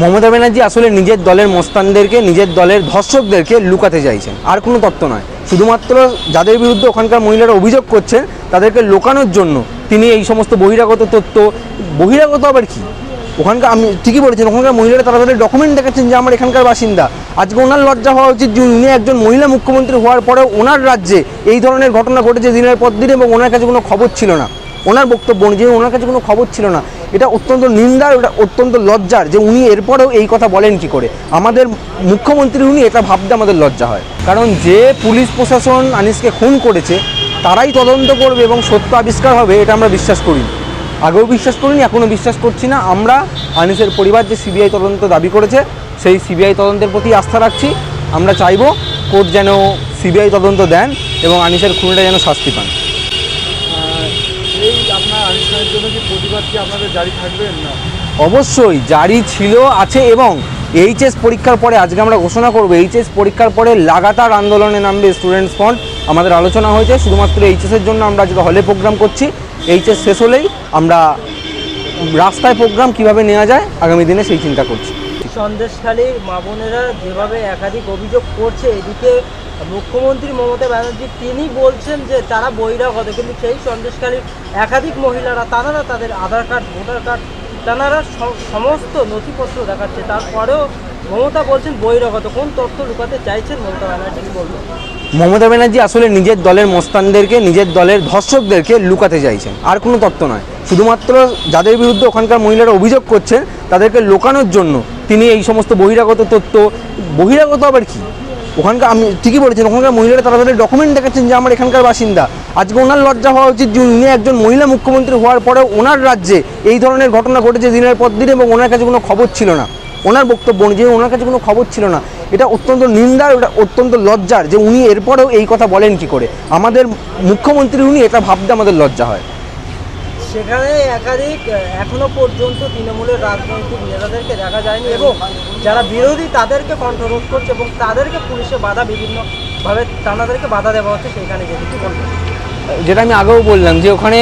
মমতা ব্যানার্জি আসলে নিজের দলের মস্তানদেরকে, নিজের দলের ধর্ষকদেরকে লুকাতে চাইছেন। আর কোনো তত্ত্ব নয়। শুধুমাত্র যাদের বিরুদ্ধে ওখানকার মহিলারা অভিযোগ করছেন, তাদেরকে লোকানোর জন্য তিনি এই সমস্ত বহিরাগত তথ্য বহিরাগত আবার কি? ওখানকার আমি ঠিকই বলেছেন, ওখানকার মহিলারা তারা তাদের ডকুমেন্ট দেখাচ্ছেন যে আমার এখানকার বাসিন্দা। আজকে ওনার লজ্জা হওয়া উচিত যে উনি একজন মহিলা মুখ্যমন্ত্রী হওয়ার পরেও ওনার রাজ্যে এই ধরনের ঘটনা ঘটেছে দিনের পর দিন এবং ওনার কাছে কোনো খবর ছিল না। ওনার বক্তব্য অনুযায়ী ওনার কাছে কোনো খবর ছিল না। এটা অত্যন্ত নিন্দার এটা অত্যন্ত লজ্জার যে উনি এরপরেও এই কথা বলেন কি করে। আমাদের মুখ্যমন্ত্রী উনি এটা ভাবতে আমাদের লজ্জা হয়। কারণ যে পুলিশ প্রশাসন আনিসকে খুন করেছে, তারাই তদন্ত করবে এবং সত্য আবিষ্কার হবে, এটা আমরা বিশ্বাস করি। আগেও বিশ্বাস করিনি এখনও বিশ্বাস করছি না। আমরা আনিসের পরিবার যে সিবিআই তদন্ত দাবি করেছে, সেই সিবিআই তদন্তের প্রতি আস্থা রাখছি। আমরা চাইব কোর্ট যেন সিবিআই তদন্ত দেন এবং আনিসের খুনিটা যেন শাস্তি পান। অবশ্যই, জারি ছিল, আছে এবং এইচএস পরীক্ষার পরে আজকে আমরা ঘোষণা করব, এইচএস পরীক্ষার পরে লাগাতার আন্দোলনে নামবে স্টুডেন্টস ফ্রন্ট আমাদের আলোচনা হয়েছে, শুধুমাত্র এইচএসের জন্য আমরা আজকে হলে প্রোগ্রাম করছি, এইচএস শেষ হলেই আমরা রাস্তায় প্রোগ্রাম কীভাবে নেওয়া যায়, আগামী দিনে সেই চিন্তা করছি। সন্দেশখালীর মা বোনেরা যেভাবে একাধিক অভিযোগ করছে, এদিকে মুখ্যমন্ত্রী মমতা ব্যানার্জি তিনি বলছেন যে তারা বহিরাগত, কিন্তু সেই সন্দেশখালীর একাধিক মহিলারা, তারা তাদের আধার কার্ড, ভোটার কার্ড, তারা সমস্ত নথিপত্র দেখাচ্ছে। তারপরেও মমতা বলছেন বহিরাগত কোন তথ্য লুকাতে চাইছেন মমতা ব্যানার্জি? মমতা ব্যানার্জি আসলে নিজের দলের মোস্তানদেরকে, নিজের দলের ধর্ষকদেরকে লুকাতে চাইছেন। আর কোনো তত্ত্ব নয়। শুধুমাত্র যাদের বিরুদ্ধে ওখানকার মহিলারা অভিযোগ করছেন, তাদেরকে লোকানোর জন্য তিনি এই সমস্ত বহিরাগত তথ্য। বহিরাগত আবার কি? ওখানকার আমি ঠিকই বলেছেন, ওখানকার মহিলারা তারা তাদের ডকুমেন্ট দেখাচ্ছেন যে আমার এখানকার বাসিন্দা। আজকে ওনার লজ্জা হওয়া উচিত যে উনি একজন মহিলা মুখ্যমন্ত্রী হওয়ার পরেও ওনার রাজ্যে এই ধরনের ঘটনা ঘটেছে দিনের পর দিন এবং ওনার কাছে কোনো খবর ছিল না। ওনার বক্তব্য অনুযায়ী ওনার কাছে কোনো খবর ছিল না। এটা অত্যন্ত নিন্দার এটা অত্যন্ত লজ্জার যে উনি এরপরেও এই কথা বলেন কি করে। আমাদের মুখ্যমন্ত্রী উনি এটা ভাবতে আমাদের লজ্জা হয়। সেখানে একাধিক এখনও পর্যন্ত তৃণমূলের রাজনৈতিক নেতাদেরকে দেখা যায়নি এবং যারা বিরোধী তাদেরকে কণ্ঠরোধ করছে এবং তাদেরকে পুলিশে বাধা বিভিন্নভাবে তাদেরকে বাধা দেওয়া হচ্ছে সেখানে যেতে কি বলবেন? যেটা আমি আগেও বললাম যে ওখানে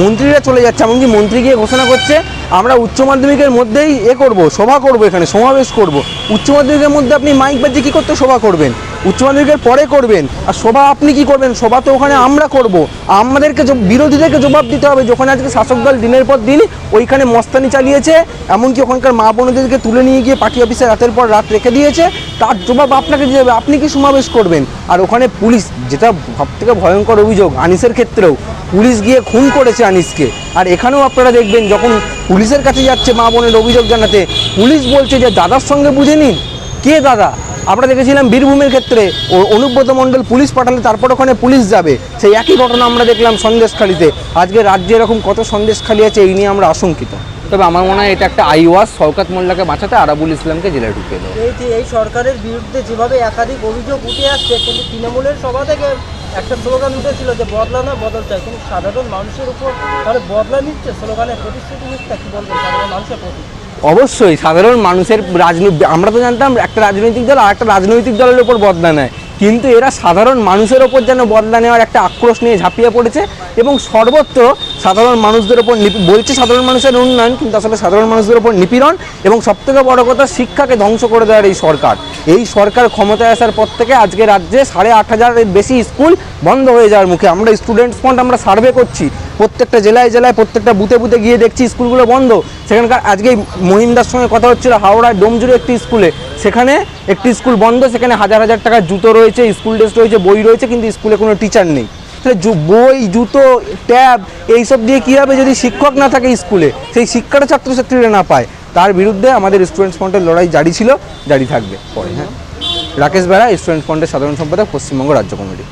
মন্ত্রীরা চলে যাচ্ছে এমনকি মন্ত্রী গিয়ে ঘোষণা করছে আমরা উচ্চ মাধ্যমিকের মধ্যেই এ করব, সভা করব এখানে, সমাবেশ করব। উচ্চ মাধ্যমিকের মধ্যে আপনি মাইক বাজিয়ে কী করতে সভা করবেন? উচ্চ মাধ্যমিকের পরে করবেন। আর সভা আপনি কি করবেন? সভা তো ওখানে আমরা করব। আমাদেরকে বিরোধীদেরকে জবাব দিতে হবে। যখন আজকে শাসক দল দিনের পর দিন ওইখানে মস্তানি চালিয়েছে, এমনকি ওখানকার মা বোনদেরকে তুলে নিয়ে গিয়ে পার্টি অফিসে রাতের পর রাত রেখে দিয়েছে, তার জবাব আপনাকে দিতে হবে। আপনি কি সমাবেশ করবেন? আর ওখানে পুলিশ, যেটা সব থেকে ভয়ঙ্কর অভিযোগ, আনিসের ক্ষেত্রেও, পুলিশ গিয়ে খুন করেছে আনিসকে। আর এখানেও আপনারা দেখবেন, যখন পুলিশের কাছে যাচ্ছে মা বোনের অভিযোগ জানাতে, পুলিশ বলছে যে, দাদার সঙ্গে বুঝে নিন। কে দাদা? আমরা দেখেছিলাম বীরভূমের ক্ষেত্রে ও অনুব্রত মণ্ডল পুলিশ পাঠালে তারপর ওখানে পুলিশ যাবে। সেই একই ঘটনা আমরা দেখলাম সন্দেশখালিতে। আজকে রাজ্যে এরকম কত সন্দেশখালি আছে এই নিয়ে আমরা আশঙ্কিত। তবে আমার মনে হয় এটা একটা আইওয়াস শওকাত মোল্লাকে বাঁচাতে আরাবুল ইসলামকে জেলে ঢুকিয়ে দেবো এই যে এই সরকারের বিরুদ্ধে যেভাবে একাধিক অভিযোগ উঠে আসছে কিন্তু তৃণমূলের সভা থেকে একটা স্লোগান উঠেছিল যে বদলা না বদল চাই। কিন্তু সাধারণ মানুষের উপর তাহলে বদলা নিচ্ছে স্লোগানের প্রতিশ্রুতি নিচ্ছে। কি বলবেন? সাধারণ মানুষের প্রতি। অবশ্যই সাধারণ মানুষের রাজনীতি, আমরা তো জানতাম একটা রাজনৈতিক দল আর একটা রাজনৈতিক দলের উপর বদলা নেয়। কিন্তু এরা সাধারণ মানুষের ওপর যেন বদলা নেওয়ার একটা আক্রোশ নিয়ে ঝাঁপিয়ে পড়েছে এবং সর্বত্র সাধারণ মানুষদের ওপর বলছে সাধারণ মানুষের উন্নয়ন, কিন্তু আসলে সাধারণ মানুষদের ওপর নিপীড়ন এবং সবথেকে বড় কথা শিক্ষাকে ধ্বংস করে দেওয়ার এই সরকার। এই সরকার ক্ষমতায় আসার পর থেকে আজকে রাজ্যে সাড়ে আট হাজারের বেশি স্কুল বন্ধ হয়ে যাওয়ার মুখে। আমরা স্টুডেন্টস ফন্ড আমরা সার্ভে করছি। প্রত্যেকটা জেলায় জেলায় প্রত্যেকটা বুথে বুথে গিয়ে দেখছি স্কুলগুলো বন্ধ। সেখানকার আজকে মহিন্দার সঙ্গে কথা হচ্ছিল হাওড়ায় ডোমজুড়ে একটি স্কুলে। সেখানে একটি স্কুল বন্ধ, সেখানে হাজার হাজার টাকার জুতো রয়েছে, স্কুল ড্রেস রয়েছে, বই রয়েছে, কিন্তু স্কুলে কোনো টিচার নেই। বই, জুতো, ট্যাব, এইসব দিয়ে কী হবে যদি শিক্ষক না থাকে স্কুলে? সেই শিক্ষাটা ছাত্রছাত্রীরা না পায়। তার বিরুদ্ধে আমাদের স্টুডেন্টস ফ্রন্টের লড়াই জারি ছিল, জারি থাকবে পরে হ্যাঁ। রাকেশ বেড়া স্টুডেন্ট ফ্রন্টের সাধারণ সম্পাদক, পশ্চিমবঙ্গ রাজ্য কমিটি।